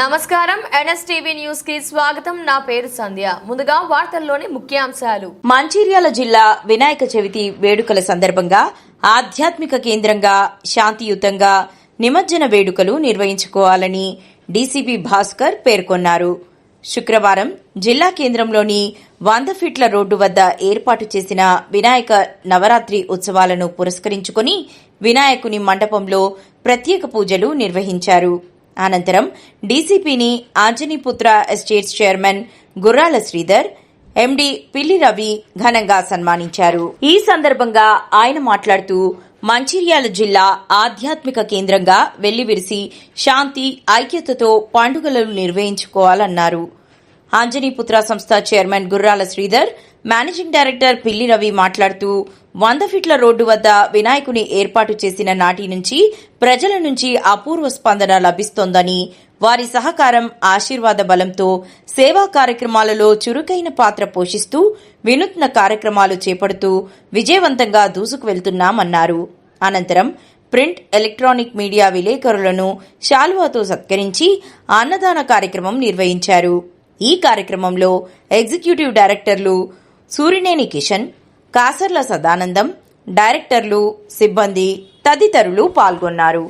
నమస్కారం. ఎన్ఎస్టీవీ న్యూస్కి స్వాగతం. నా పేరు సంధ్య. ముందుగా వార్తల్లోని ముఖ్యాంశాలు. మంచిర్యాల జిల్లా వినాయక చవితి వేడుకల సందర్భంగా ఆధ్యాత్మిక కేంద్రంగా శాంతియుతంగా నిమజ్జన వేడుకలు నిర్వహించుకోవాలని డీసీపీ భాస్కర్ పేర్కొన్నారు. శుక్రవారం జిల్లా కేంద్రంలోని వంద ఫీట్ల రోడ్డు వద్ద ఏర్పాటు చేసిన వినాయక నవరాత్రి ఉత్సవాలను పురస్కరించుకుని వినాయకుని మండపంలో ప్రత్యేక పూజలు నిర్వహించారు. అనంతరం డీసీపీని ఆంజనీపుత్ర ఎస్టేట్స్ చైర్మన్ గుర్రాల శ్రీధర్ ఎండి పిల్లి రవి ఘనంగా సన్మానించారు. ఈ సందర్భంగా ఆయన మాట్లాడుతూ మంచిర్యాల జిల్లా ఆధ్యాత్మిక కేంద్రంగా వెల్లివిరిసి శాంతి ఐక్యతతో పండుగలను నిర్వహించుకోవాలన్నారు. ఆంజనీపుత్ర సంస్థ చైర్మన్ గుర్రాల శ్రీధర్ మేనేజింగ్ డైరెక్టర్ పిల్లి రవి మాట్లాడుతూ వంద ఫీట్ల రోడ్డు వద్ద వినాయకుని ఏర్పాటు చేసిన నాటి నుంచి ప్రజల నుంచి అపూర్వ స్పందన లభిస్తోందని వారి సహకారం ఆశీర్వాద బలంతో సేవా కార్యక్రమాలలో చురుకైన పాత్ర పోషిస్తూ వినూత్న కార్యక్రమాలు చేపడుతూ విజయవంతంగా దూసుకు వెళ్తున్నామన్నారు. అనంతరం ప్రింట్ ఎలక్ట్రానిక్ మీడియా విలేకరులను శాల్వాతో సత్కరించి అన్నదాన కార్యక్రమం నిర్వహించారు. ఈ కార్యక్రమంలో ఎగ్జిక్యూటివ్ డైరెక్టర్లు సూరినేని కిషన్ కాసర్ల సదానందం డైరెక్టర్లు సిబ్బంది తదితరులు పాల్గొన్నారు.